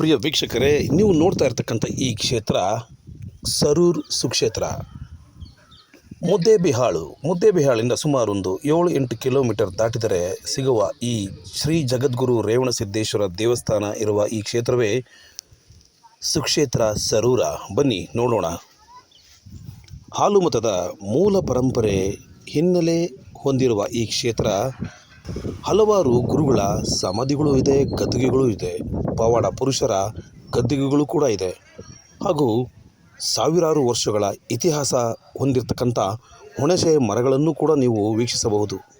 ಪ್ರಿಯ ವೀಕ್ಷಕರೇ, ನೀವು ನೋಡ್ತಾ ಇರ್ತಕ್ಕಂಥ ಈ ಕ್ಷೇತ್ರ ಸರೂರ್ ಸುಕ್ಷೇತ್ರ. ಮುದ್ದೇಬಿಹಾಳು. ಮುದ್ದೇಬಿಹಾಳಿಂದ ಸುಮಾರು ಒಂದು ಏಳು ಎಂಟು ಕಿಲೋಮೀಟರ್ ದಾಟಿದರೆ ಸಿಗುವ ಈ ಶ್ರೀ ಜಗದ್ಗುರು ರೇವಣಸಿದ್ದೇಶ್ವರ ದೇವಸ್ಥಾನ ಇರುವ ಈ ಕ್ಷೇತ್ರವೇ ಸುಕ್ಷೇತ್ರ ಸರೂರ. ಬನ್ನಿ, ನೋಡೋಣ. ಹಾಲು ಮತದ ಮೂಲ ಪರಂಪರೆ ಹಿನ್ನೆಲೆ ಹೊಂದಿರುವ ಈ ಕ್ಷೇತ್ರ ಹಲವಾರು ಗುರುಗಳ ಸಮಾಧಿಗಳು ಇದೆ ಗದ್ದುಗೆಗಳು ಇದೆ. ಪವಾಡ ಪುರುಷರ ಗದ್ದುಗೆಗಳು ಕೂಡ ಇದೆ. ಹಾಗೂ ಸಾವಿರಾರು ವರ್ಷಗಳ ಇತಿಹಾಸ ಹೊಂದಿರತಕ್ಕಂಥ ಹುಣಸೆ ಮರಗಳನ್ನು ಕೂಡ ನೀವು ವೀಕ್ಷಿಸಬಹುದು.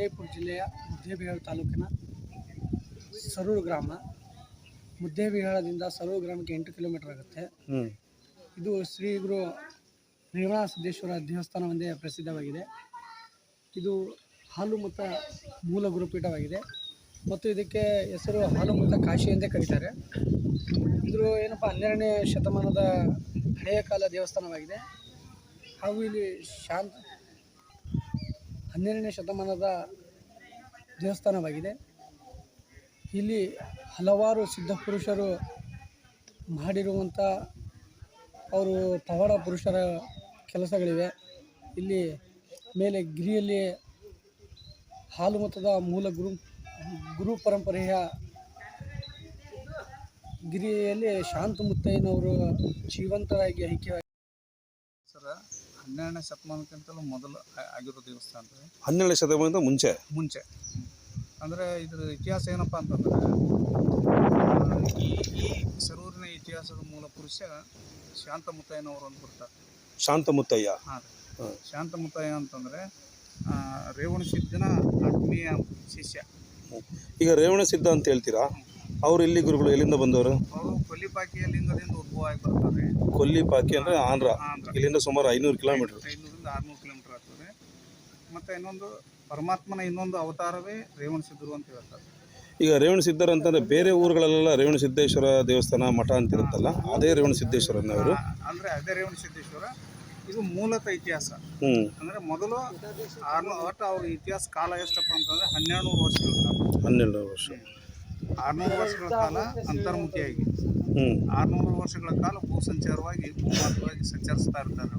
ವಿಜಯಪುರ ಜಿಲ್ಲೆಯ ಮುದ್ದೇಬಿಹಾಳ ತಾಲೂಕಿನ ಸರೂರು ಗ್ರಾಮ. ಮುದ್ದೇಬಿಹಾಳದಿಂದ ಸರೂರು ಗ್ರಾಮಕ್ಕೆ ಎಂಟು ಕಿಲೋಮೀಟರ್ ಆಗುತ್ತೆ. ಇದು ಶ್ರೀ ಗುರು ರೇವಣ ಸಿದ್ದೇಶ್ವರ ದೇವಸ್ಥಾನ ಒಂದೇ ಪ್ರಸಿದ್ಧವಾಗಿದೆ. ಇದು ಹಾಲು ಹಾಲುಮತ ಮೂಲ ಗುರುಪೀಠವಾಗಿದೆ. ಮತ್ತು ಇದಕ್ಕೆ ಹೆಸರು ಹಾಲುಮತ ಕಾಶಿ ಎಂದೇ ಕರೀತಾರೆ. ಇದು ಏನಪ್ಪ ಹನ್ನೆರಡನೇ ಶತಮಾನದ ಹಳೆಯ ಕಾಲ ದೇವಸ್ಥಾನವಾಗಿದೆ. ಹಾಗೂ ಇಲ್ಲಿ ಶಾಂತ ಹನ್ನೆರಡನೇ ಶತಮಾನದ ದೇವಸ್ಥಾನವಾಗಿದೆ. ಇಲ್ಲಿ ಹಲವಾರು ಸಿದ್ಧಪುರುಷರು ಮಾಡಿರುವಂಥ ಅವರು ಪವಾಡ ಪುರುಷರ ಕೆಲಸಗಳಿವೆ. ಇಲ್ಲಿ ಮೇಲೆ ಗಿರಿಯಲ್ಲಿ ಹಾಲು ಮತದ ಮೂಲ ಗುರು ಗುರು ಪರಂಪರೆಯ ಗಿರಿಯಲ್ಲಿ ಶಾಂತ ಮುತ್ತಯ್ಯನವರು ಜೀವಂತರಾಗಿ ಐಕ್ಯ ಸರ ಹನ್ನೆರಡನೇ ಶತಮಾನಕ್ಕಿಂತಲೂ ಮೊದಲು ಆ- ಆಗಿರೋ ದೇವಸ್ಥಾನ ರೀ ಹನ್ನೆರಡನೇ ಶತಮಾನದ ಮುಂಚೆ? ಮುಂಚೆ. ಅಂದರೆ ಇದ್ರ ಇತಿಹಾಸ ಏನಪ್ಪ ಅಂತಂದ್ರೆ ಆ, ಈ ಈ ಸರೂರಿನ ಇತಿಹಾಸದ ಮೂಲ ಪುರುಷ ಶಾಂತಮುತ್ತಯ್ಯನವರು ಅಂತ ಬರ್ತಾರೆ. ಶಾಂತಮುತ್ತಯ್ಯ. ಹಾಂ ರೀ. ಹಾಂ. ಶಾಂತಮುತ್ತಯ್ಯ ಅಂತಂದರೆ ರೇವಣ ಸಿದ್ಧನ ಆತ್ಮೀಯ ಶಿಷ್ಯ. ಈಗ ರೇವಣ ಸಿದ್ಧ ಅಂತ ಹೇಳ್ತೀರಾ? ಅವ್ರು ಇಲ್ಲಿ ಗುರುಗಳು? ಎಲ್ಲಿಂದ ಬಂದವರು? ಅವರು ಕೊಲ್ಲಿಪಾಕಿಯ ಲಿಂಗದಿಂದ ಉದ್ಭವ ಆಗಿ ಬರ್ತಾರೆ. ಕೊಲ್ಲಿಪಾಕಿ ಅಂದ್ರೆ ಆಂಧ್ರ. ಆಂಧ್ರ. ಇಲ್ಲಿಂದ ಸುಮಾರು ಐನೂರು ಕಿಲೋಮೀಟರ್. ಐನೂರಿಂದ ಆರುನೂರು ಕಿಲೋಮೀಟರ್ ಆಗ್ತದೆ. ಮತ್ತೆ ಇನ್ನೊಂದು ಪರಮಾತ್ಮನ ಇನ್ನೊಂದು ಅವತಾರವೇ ರೇವಣ ಸಿದ್ಧರು ಅಂತ ಹೇಳ್ತಾರೆ. ಈಗ ರೇವಣ ಸಿದ್ಧರು ಅಂತಂದ್ರೆ ಬೇರೆ ಊರುಗಳಲ್ಲೆಲ್ಲ ರೇವಣ ಸಿದ್ದೇಶ್ವರ ದೇವಸ್ಥಾನ ಮಠ ಅಂತ ಇರುತ್ತಲ್ಲ ಅದೇ ರೇವಣ ಸಿದ್ದೇಶ್ವರನವರು ಅಂದ್ರೆ ಅದೇ ರೇವಣ ಸಿದ್ದೇಶ್ವರ. ಇದು ಮೂಲತಃ ಇತಿಹಾಸ. ಹ್ಞೂ ಅಂದರೆ ಮೊದಲು ಆರ್ನೂರು ಒಟ್ಟು ಅವ್ರ ಇತಿಹಾಸ ಕಾಲ ಎಷ್ಟಪ್ಪ ಅಂತಂದ್ರೆ ಹನ್ನೆರಡು ವರ್ಷ ವರ್ಷಗಳ ಕಾಲ ಹನ್ನೆರಡು ವರ್ಷ ಆರುನೂರು ವರ್ಷಗಳ ಕಾಲ ಅಂತರ್ಮುಖಿಯಾಗಿ. ಆರುನೂರು ವರ್ಷಗಳ ಕಾಲ ಭೂ ಸಂಚಾರವಾಗಿ ಭೂಮಾರ್ಗವಾಗಿ ಸಂಚರಿಸ್ತಾ ಇರ್ತಾರೆ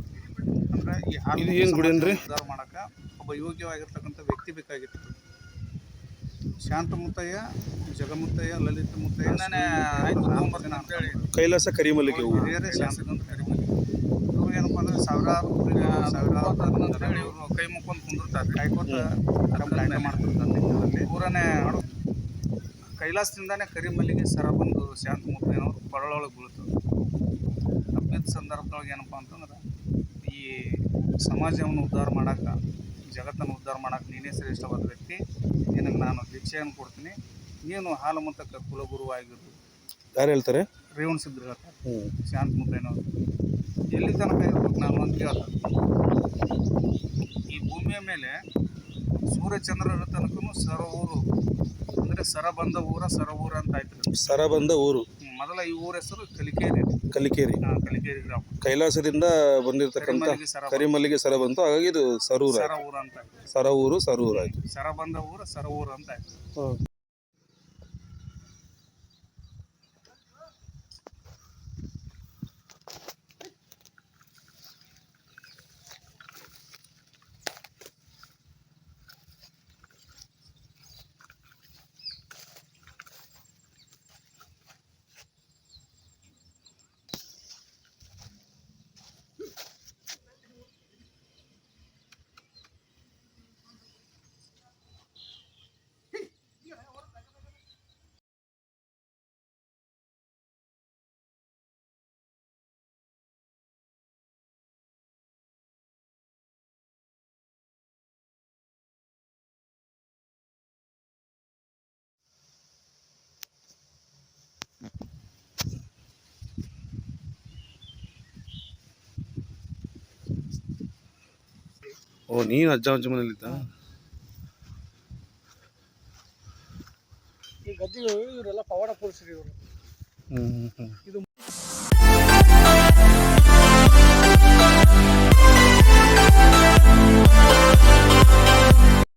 ಅಂದ್ರೆ ಈ ಹಾಲು? ಉದ್ಧಾರ ಮಾಡಕ್ಕೆ ಒಬ್ಬ ಯೋಗ್ಯವಾಗಿರ್ತಕ್ಕಂಥ ವ್ಯಕ್ತಿ ಬೇಕಾಗಿತ್ತು. ಶಾಂತಮುತ್ತಯ್ಯ ಜಗಮುತ್ತಯ್ಯ ಲಲಿತ ಮುತ್ತಯ್ಯ ಕೈಲಾಸ ಕರಿಮಲ್ಲಿಗೆ ಹಿರಿಯರೇ ಇವ್ರು ಏನಪ್ಪ ಅಂದ್ರೆ ಸಾವಿರಾರು ಸಾವಿರಾರು ಅಂತ ಹೇಳಿ ಇವರು. ಕೈ ಮುಕ್ಕೊಂಡು ಕುಂದಿರ್ತಾರೆ ಕಾಯ್ಕೋತ ಮಾಡ್ತಿರ್ತಾರೆ ಊರನೇ ಅಡು ಕೈಲಾಸದಿಂದಾನೇ ಕರಿಮಲ್ಲಿಗೆ ಸರ ಬಂದು ಶಾಂತ ಮುತ್ತಯ್ಯನವರು ಕೊರಳೊಳಗೆ ಬೀಳ್ತದೆ ತಪ್ಪಿದ ಸಂದರ್ಭದೊಳಗೆ ಏನಪ್ಪ ಅಂತಂದ್ರೆ ಈ ಸಮಾಜವನ್ನು ಉದ್ಧಾರ ಮಾಡಕ್ಕೆ ಜಗತ್ತನ್ನು ಉದ್ಧಾರ ಮಾಡೋಕೆ ನೀನೇ ಶ್ರೇಷ್ಠವಾದ ವ್ಯಕ್ತಿ. ನಿನಗೆ ನಾನು ದೀಕ್ಷೆಯನ್ನು ಕೊಡ್ತೀನಿ. ನೀನು ಹಾಲು ಮತಕ್ಕೆ ಕುಲಗುರುವಾಗಿರು ಯಾರು ಹೇಳ್ತಾರೆ? ರೇವಣ ಸಿದ್ಧರು ಹೇಳ್ತಾರೆ. ಹ್ಞೂ ಶಾಂತ ಮುತ್ತಯ್ಯನವರು ಎಲ್ಲಿ ತನಕ ಇರ್ಬೇಕು ನಾನು ಅಂತ ಕೇಳ್ತಾರೆ. ಈ ಭೂಮಿಯ ಮೇಲೆ ಸೂರ್ಯಚಂದ್ರರ ತನಕನು ಸರ ಊರು. ಅಂದರೆ ಸರ ಬಂದ ಊರ ಸರ ಊರ ಅಂತ ಆಯ್ತು ಸರ ಬಂದ ಊರು. ಮೊದಲ ಈ ಊರ ಹೆಸರು ಕಲಿಕೇರಿ ಕಲಿಕೇರಿ. ಹಾ, ಕಲಿಕೇರಿ ಗ್ರಾಮ. ಕೈಲಾಸದಿಂದ ಬಂದಿರತಕ್ಕಂತ ಕರಿಮಲ್ಲಿಗೆ ಸರ ಕರಿಮಲ್ಲಿಗೆ ಸರ ಬಂತು. ಹಾಗಾಗಿ ಇದು ಸರೂರ ಸರ ಊರು ಅಂತ ಆಯ್ತು. ಸರ ಊರು ಸರೂರ ಆಯ್ತು ಸರಬಂದ ಊರ ಸರ ಊರ ಅಂತ ಆಯ್ತು. ಓ ನೀನು ಅಜ್ಜ ಅಜ್ಜ ಮನೇಲಿದ್ದ ಈ ಗದ್ದಿಗಳು ಇವರೆಲ್ಲ ಪವಾಡ ಪುರುಷರು ಇವರು. ಇದು